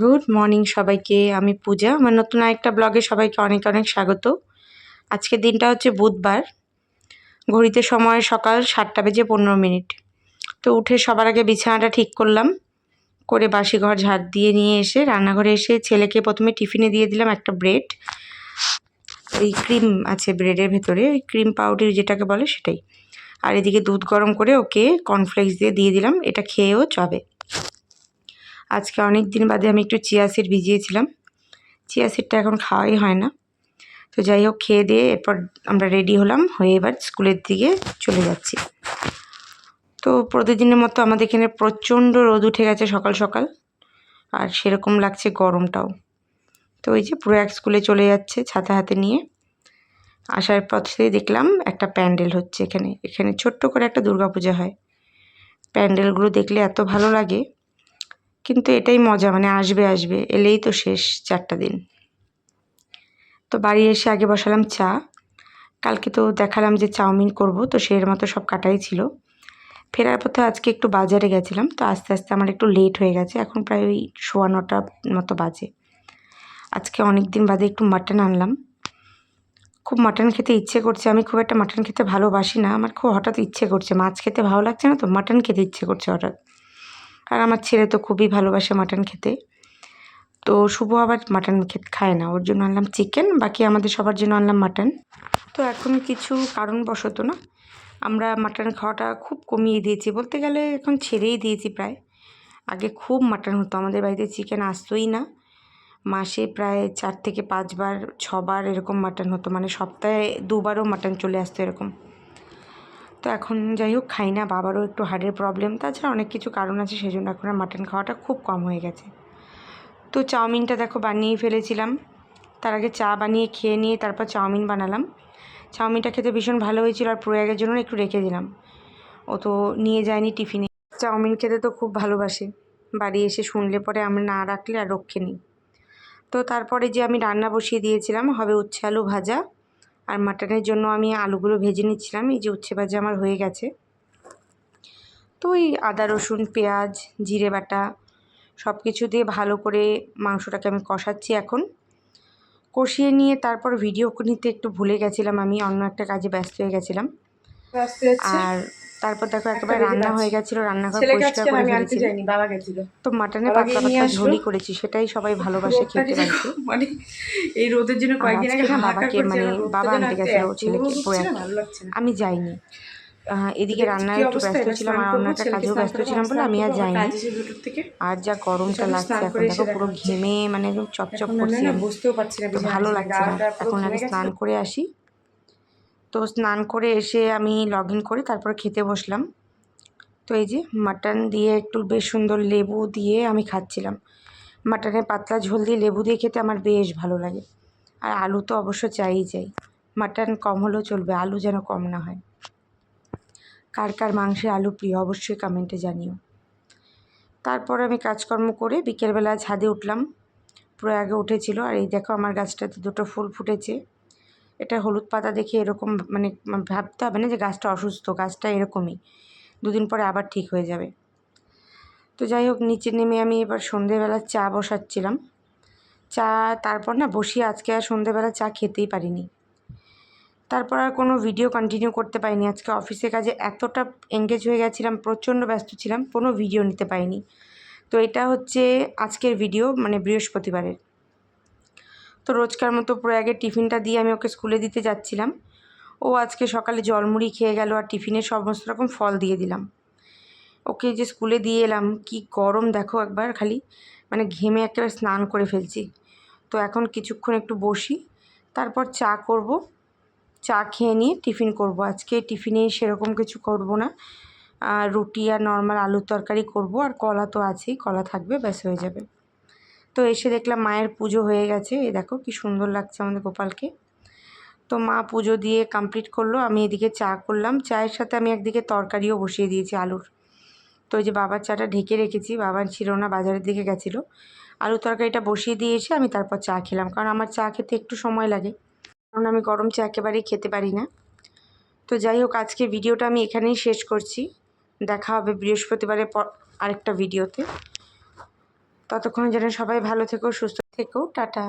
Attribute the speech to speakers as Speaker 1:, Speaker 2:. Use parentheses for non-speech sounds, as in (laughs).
Speaker 1: Good morning সবাইকে, আমি পূজা। আমার নতুন আরেকটা ব্লগে সবাইকে অনেক অনেক স্বাগত। আজকের দিনটা হচ্ছে বুধবার। ঘড়িতে সময় সকাল সাতটা বেজে পনেরো মিনিট। তো উঠে সবার আগে বিছানাটা ঠিক করলাম। করে বাসি ঘর ঝাড় দিয়ে নিয়ে এসে রান্নাঘরে এসে ছেলেকে প্রথমে টিফিনে দিয়ে দিলাম একটা ব্রেড। ওই ক্রিম আছে ব্রেডের ভেতরে, ওই ক্রিম পাউডার যেটাকে বলে সেটাই। আর এদিকে দুধ গরম করে ওকে কর্নফ্লেক্স দিয়ে দিয়ে দিলাম। এটা খেয়েও চবে। আজকে অনেক দিন বাদে আমি একটু চিয়া সিড ভিজিয়েছিলাম। চিয়া সিডটা এখন খাওয়াই হয় না। তো যাই হোক, খেয়ে দিয়ে এরপর আমরা রেডি হলাম। হয়ে এবার স্কুলের দিকে চলে যাচ্ছি। তো প্রতিদিনের মতো আমাদের এখানে প্রচণ্ড রোদ উঠে গেছে সকাল সকাল। আর সেরকম লাগছে গরমটাও। তো ওই যে পুরো এক স্কুলে চলে যাচ্ছে ছাতা হাতে নিয়ে। আসার পথে দেখলাম একটা প্যান্ডেল হচ্ছে এখানে। এখানে ছোট্ট করে একটা দুর্গাপূজা হয়। প্যান্ডেলগুলো দেখলে এত ভালো লাগে। কিন্তু এটাই মজা মানে আসবে আসবে, এলেই তো শেষ চারটা দিন। তো বাড়ি এসে আগে বসালাম চা। কালকে তো দেখালাম যে চাউমিন করব, তো সের মতো সব কাটাই ছিল। ফেরার পথে আজকে একটু বাজারে গেছিলাম, তো আস্তে আস্তে আমার একটু লেট হয়ে গেছে, এখন প্রায় ওই সোয়া নটা মতো বাজে। আজকে অনেক দিন বাদে একটু মাটন আনলাম। খুব মাটন খেতে ইচ্ছে করছে, আমি খুব একটা মাটন খেতে ভালোবাসি না, আমার খুব হঠাৎ ইচ্ছে করছে, মাছ খেতে ভালো লাগছে না তো মাটন খেতে ইচ্ছে করছে হঠাৎ। আর আমার ছেলে তো খুবই ভালোবাসে মাটন খেতে। তো শুভ আবার মাটন খেতে, খায় না। ওর জন্য আনলাম চিকেন, বাকি আমাদের সবার জন্য আনলাম মাটন। তো এখন কিছু কারণবশত না, আমরা মাটন খাওয়াটা খুব কমিয়ে দিয়েছি। বলতে গেলে এখন ছেড়েই দিয়েছি প্রায়। আগে খুব মাটন হতো। আমাদের বাড়িতে চিকেন আসতোই না। মাসে প্রায় চার থেকে পাঁচবার, ছবার এরকম মাটন হতো। মানে সপ্তাহে দুবারও মাটন চলে আসতো এরকম। তো এখন যাই হোক, খাই না, বাবারও একটু হার্টের প্রবলেম তাছাড়া অনেক কিছু কারণ আছে সেই জন্য এখন আর মাটন খাওয়াটা খুব কম হয়ে গেছে। তো চাউমিনটা দেখো বানিয়েই ফেলেছিলাম। তার আগে চা বানিয়ে খেয়ে নিয়ে তারপর চাউমিন বানালাম। চাউমিনটা খেতে ভীষণ ভালো হয়েছিল আর প্রয়াগের জন্য একটু রেখে দিলাম। ও তো নিয়ে যায়নি টিফিনে। চাউমিন খেতে তো খুব ভালোবাসে। বাড়ি এসে শুনলে পরে আমরা না রাখলে আর রক্ষে নিই। তো তারপরে যে আমি রান্না বসিয়ে দিয়েছিলাম, হবে উচ্ছে আলু ভাজা। আর মাটনের জন্য আমি আলুগুলো ভেজে নিচ্ছিলাম। এই যে উচ্ছে ভাজা আমার হয়ে গেছে। তো ওই আদা রসুন পেঁয়াজ জিরে বাটা সব কিছু দিয়ে ভালো করে মাংসটাকে আমি কষাচ্ছি এখন। কষিয়ে নিয়ে তারপর ভিডিও নিতে একটু ভুলে গেছিলাম আমি অন্য একটা কাজে ব্যস্ত হয়ে গেছিলাম। আর তারপর দেখো একেবারে রান্না হয়ে গেছিল রান্নাঘর পরিষ্কার করে ফেলেছি।
Speaker 2: বাবা গেছিল।
Speaker 1: তো মাটনে পাতলা পাতলা। ঝোলই করেছি সেটাই সবাই ভালোবাসে খেতে পারছে (laughs)
Speaker 2: মানে এই রোদের জন্য কয়েকদিন আগে
Speaker 1: আজকে বাবাকে মানে বাবা আনতে গেছিল ছেলেকে আমি যাইনি। এদিকে রান্নায় একটু ব্যস্ত ছিলাম আর অন্য একটা কাজেও ব্যস্ত ছিলাম বলে আমি আর যাইনি। আর যা গরমটা লাগছে এখন দেখো পুরো ঘেমে মানে একদম চপচপ করছি
Speaker 2: না বুঝতেও পারছি না
Speaker 1: ভালো লাগছে না এখন আগে স্নান করে আসি। তো স্নান করে এসে আমি লগ ইন করে, তারপরে খেতে বসলাম। তো এই যে মাটন দিয়ে একটু বেশ সুন্দর লেবু দিয়ে আমি খাচ্ছিলাম। মাটনের পাতলা ঝোল দিয়ে লেবু দিয়ে খেতে আমার বেশ ভালো লাগে। আর আলু তো অবশ্য চাইই চাই। মাটন কম হলেও চলবে, আলু যেন কম না হয়। কার কার মাংসের আলু প্রিয় অবশ্যই কমেন্টে জানিও। তারপর আমি কাজকর্ম করে বিকেলবেলা ছাদে উঠলাম। পুরো আগে উঠেছিল, আর এই দেখো আমার গাছটাতে দুটো ফুল ফুটেছে। এটা হলুদ পাতা দেখে এরকম মানে ভাবতে হবে না যে গাছটা অসুস্থ, গাছটা এরকমই। দুদিন পরে আবার ঠিক হয়ে যাবে। তো যাই হোক, নিচে নেমে আমি এবার সন্ধেবেলা চা বসাচ্ছিলাম। চা তারপর না বসিয়ে আজকে আর সন্ধেবেলা চা খেতেই পারিনি। তারপর আর কোনো ভিডিও কন্টিনিউ করতে পারিনি। আজকে অফিসে কাজে এতটা এঙ্গেজ হয়ে গেছিলাম, প্রচণ্ড ব্যস্ত ছিলাম, কোনো ভিডিও নিতে পারিনি। তো এটা হচ্ছে আজকের ভিডিও মানে বৃহস্পতিবারের। তো রোজকার মতো প্রয়াগের টিফিনটা দিয়ে আমি ওকে স্কুলে দিতে যাচ্ছিলাম। ও আজকে সকালে জলমুড়ি খেয়ে গেল আর টিফিনে সমস্ত রকম ফল দিয়ে দিলাম। ওকে যে স্কুলে দিয়ে এলাম, কি গরম দেখো একবার খালি মানে ঘেমে একেবারে স্নান করে ফেলছি। তো এখন কিছুক্ষণ একটু বসি, তারপর চা করব। চা খেয়ে নিয়ে টিফিন করব। আজকে টিফিনে সেরকম কিছু করব না। রুটি আর নর্মাল আলুর তরকারি করব আর কলা তো আছেই, কলা থাকবে, ব্যাস হয়ে যাবে। তো এসে দেখলাম মায়ের পুজো হয়ে গেছে। এই দেখো কি সুন্দর লাগছে আমাদের গোপালকে। তো মা পুজো দিয়ে কমপ্লিট করল। আমি এদিকে চা করলাম। চায়ের সাথে আমি একদিকে তরকারিও বসিয়ে দিয়েছি, আলুর। তো ওই যে বাবার চাটা ঢেকে রেখেছি। বাবা ছিল না, বাজারের দিকে গেছিল। আলু তরকারিটা বসিয়ে দিয়ে এসে আমি তারপর চা খেলাম। কারণ আমার চা খেতে একটু সময় লাগে। কারণ আমি গরম চা একেবারেই খেতে পারি না। তো যাই হোক আজকে ভিডিওটা আমি এখানেই শেষ করছি। দেখা হবে বৃহস্পতিবারের পর আরেকটা ভিডিওতে। ততক্ষণ যেন সবাই ভালো থেকো সুস্থ থেকো টাটা।